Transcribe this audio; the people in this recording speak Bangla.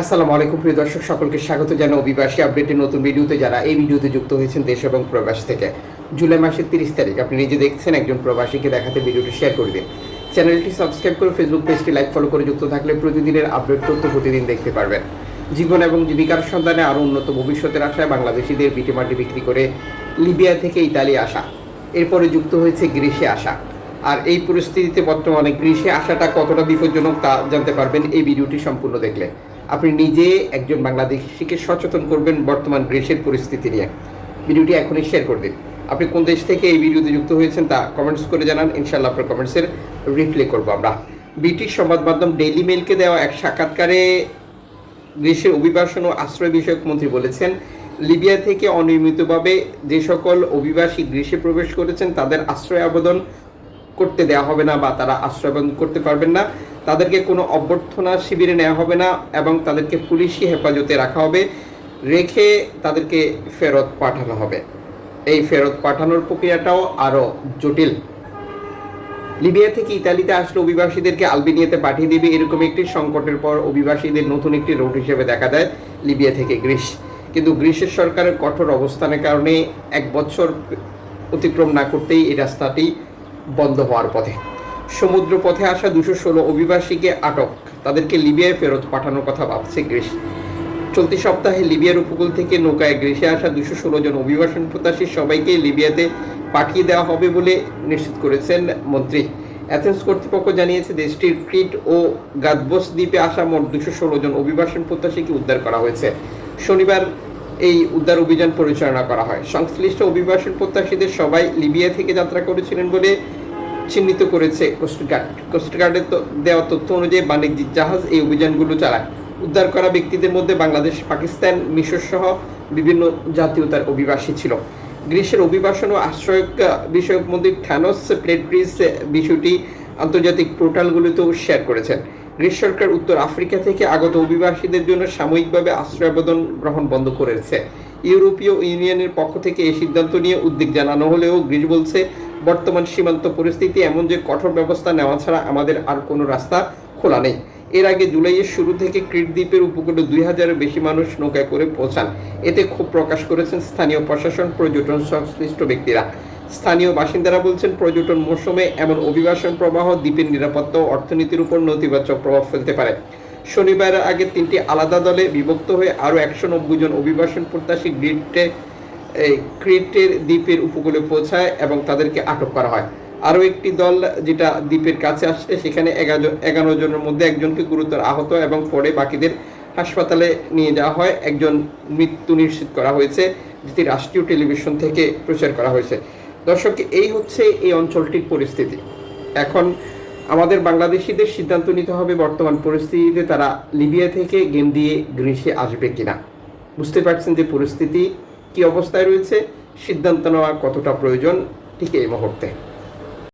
আসসালামু আলাইকুম, প্রিয় দর্শক, সকলকে স্বাগত জানাই অভিবাসী আপডেটের নতুন ভিডিওতে যারা এই ভিডিওতে যুক্ত হয়েছেন দেশ এবং প্রবাস থেকে। জুলাই মাসের তিরিশ তারিখ, আপনি নিজে দেখছেন, একজন প্রবাসীকে দেখাতে ভিডিওটি শেয়ার করে দিন। চ্যানেলটি সাবস্ক্রাইব করে ফেসবুক পেজটি লাইক, ফলো করে যুক্ত থাকলে প্রতিদিনের আপডেট তথ্য প্রতিদিন দেখতে পারবেন। জীবন এবং জীবিকার সন্ধানে আরও উন্নত ভবিষ্যতের আশায় বাংলাদেশিদের বিটিমাটি বিক্রি করে লিবিয়া থেকে ইতালি আসা। এরপরে যুক্ত হয়েছে গ্রিসে আসা। আর এই পরিস্থিতিতে বর্তমানে গ্রীষ্মে আসাটা কতটা বিপজ্জনক তা জানতে পারবেন এই ভিডিওটি সম্পূর্ণ দেখলে। আপনি নিজে একজন বাংলাদেশিকে সচেতন করবেন বর্তমান গ্রীষ্মের পরিস্থিতি নিয়ে। ভিডিওটি এখনই শেয়ার করে দিন। আপনি কোন দেশ থেকে এই ভিডিওতে যুক্ত হয়েছেন তা কমেন্টস করে জানান। ইনশাল্লাহ আপনার কমেন্টসের রিপ্লাই করব আমরা। ব্রিটিশ সংবাদ মাধ্যম ডেইলি মেলকে দেওয়া এক সাক্ষাৎকারে গ্রীষ্মের অভিবাসন ও আশ্রয় বিষয়ক মন্ত্রী বলেছেন, লিবিয়া থেকে অনিয়মিতভাবে যে সকল অভিবাসী গ্রীষ্মে প্রবেশ করেছেন, তাদের আশ্রয় আবেদন করতে দেওয়া হবে না বা তারা আশ্রয় আবেদন করতে পারবেন না। তাদেরকে কোনো অভ্যর্থনা শিবিরে নেওয়া হবে না এবং তাদেরকে পুলিশি হেফাজতে রাখা হবে, রেখে তাদেরকে ফেরত পাঠানো হবে। এই ফেরত পাঠানোর প্রক্রিয়াটাও আরও জটিল। লিবিয়া থেকে ইতালিতে আসলে অভিবাসীদেরকে আলবেনিয়াতে পাঠিয়ে দিবে এরকম একটি সংকটের পর অভিবাসীদের নতুন একটি রোড হিসেবে দেখা দেয় লিবিয়া থেকে গ্রিস। কিন্তু গ্রিসের সরকারের কঠোর অবস্থানের কারণে এক বছর অতিক্রম না করতেই এই রাস্তাটি বন্ধ হওয়ার পথে। সমুদ্র পথে আসা দুশো ষোলো অভিবাসীকে আটক। তাদেরকে লিবিয়ায় ফেরত পাঠানোর কথা ভাবছে গ্রিস। চলতি সপ্তাহে লিবিয়ার উপকূল থেকে নৌকায় গ্রিসে আসা দুশো ষোলো জন অভিবাসন প্রত্যাশী সবাইকে লিবিয়াতে পাঠিয়ে দেওয়া হবে বলে নিশ্চিত করেছেন মন্ত্রী। অ্যাথেন্স কর্তৃপক্ষ জানিয়েছে দেশটির ক্রিট ও গাদবোস দ্বীপে আসা মোট দুশো ষোলো জন অভিবাসন প্রত্যাশীকে উদ্ধার করা হয়েছে। শনিবার এই উদ্ধার অভিযান পরিচালনা করা হয়। সংশ্লিষ্ট অভিবাসন প্রত্যাশীদের সবাই লিবিয়া থেকে যাত্রা করেছিলেন বলে চিহ্নিত করেছে কোস্টগার্ড কোস্টগার্ডের দেওয়া তথ্য অনুযায়ী বাণিজ্যিক জাহাজ এই অভিযানগুলো চালায়। উদ্ধার করা ব্যক্তিদের মধ্যে বাংলাদেশ, পাকিস্তান, মিশর সহ বিভিন্ন জাতীয়তার অভিবাসী ছিল। গ্রীষ্মের অভিবাসন ও আশ্রয় বিষয়ক মন্ত্রী থ্যানোস প্লেটব্রিজ বিষয়টি আন্তর্জাতিক পোর্টালগুলোতেও শেয়ার করেছেন। গ্রিস সরকার উত্তর আফ্রিকা থেকে আগত অভিবাসীদের জন্য সাময়িকভাবে আশ্রয় আবেদন গ্রহণ বন্ধ করেছে। ইউরোপীয় ইউনিয়নের পক্ষ থেকে এই সিদ্ধান্ত নিয়ে উদ্বেগ জানানো হলেও গ্রিস বলছে বর্তমান সীমান্ত পরিস্থিতি, এমন যে কঠোর ব্যবস্থা নেওয়া ছাড়া আমাদের আর কোনো রাস্তা খোলা নেই। এর আগে জুলাইয়ের শুরু থেকে ক্রিট দ্বীপের উপকূলে দুই হাজারের বেশি মানুষ নৌকায় করে পৌঁছান। এতে ক্ষোভ প্রকাশ করেছেন স্থানীয় প্রশাসন, পর্যটন সংশ্লিষ্ট ব্যক্তিরা। স্থানীয় বাসিন্দারা বলছেন, পর্যটন মৌসুমে এমন অভিবাসন প্রবাহ দ্বীপের নিরাপত্তা ও অর্থনীতির উপর নেতিবাচক প্রভাব ফেলতে পারে। শনিবার আগে তিনটি আলাদা দলে বিভক্ত হয়ে আরও একশো নব্বই জন অভিবাসন প্রত্যাশী গ্রিটে এই ক্রিটের দ্বীপের উপকূলে পৌঁছায় এবং তাদেরকে আটক করা হয়। আরও একটি দল যেটা দ্বীপের কাছে আসছে, সেখানে এগারো এগারো জনের মধ্যে একজনকে গুরুতর আহত এবং পরে বাকিদের হাসপাতালে নিয়ে যাওয়া হয়। একজন মৃত্যু নিশ্চিত করা হয়েছে, যেটি রাষ্ট্রীয় টেলিভিশন থেকে প্রচার করা হয়েছে। দর্শক, এই হচ্ছে এই অঞ্চলটির পরিস্থিতি। এখন আমাদের বাংলাদেশিদের সিদ্ধান্ত নিতে হবে, বর্তমান পরিস্থিতিতে তারা লিবিয়া থেকে গেম দিয়ে গ্রীষে আসবে কিনা। বুঝতে পারছেন যে পরিস্থিতি কি অবস্থায় রয়েছে সিদ্ধান্ত নেওয়া কতটা প্রয়োজন ঠিক এই মুহূর্তে।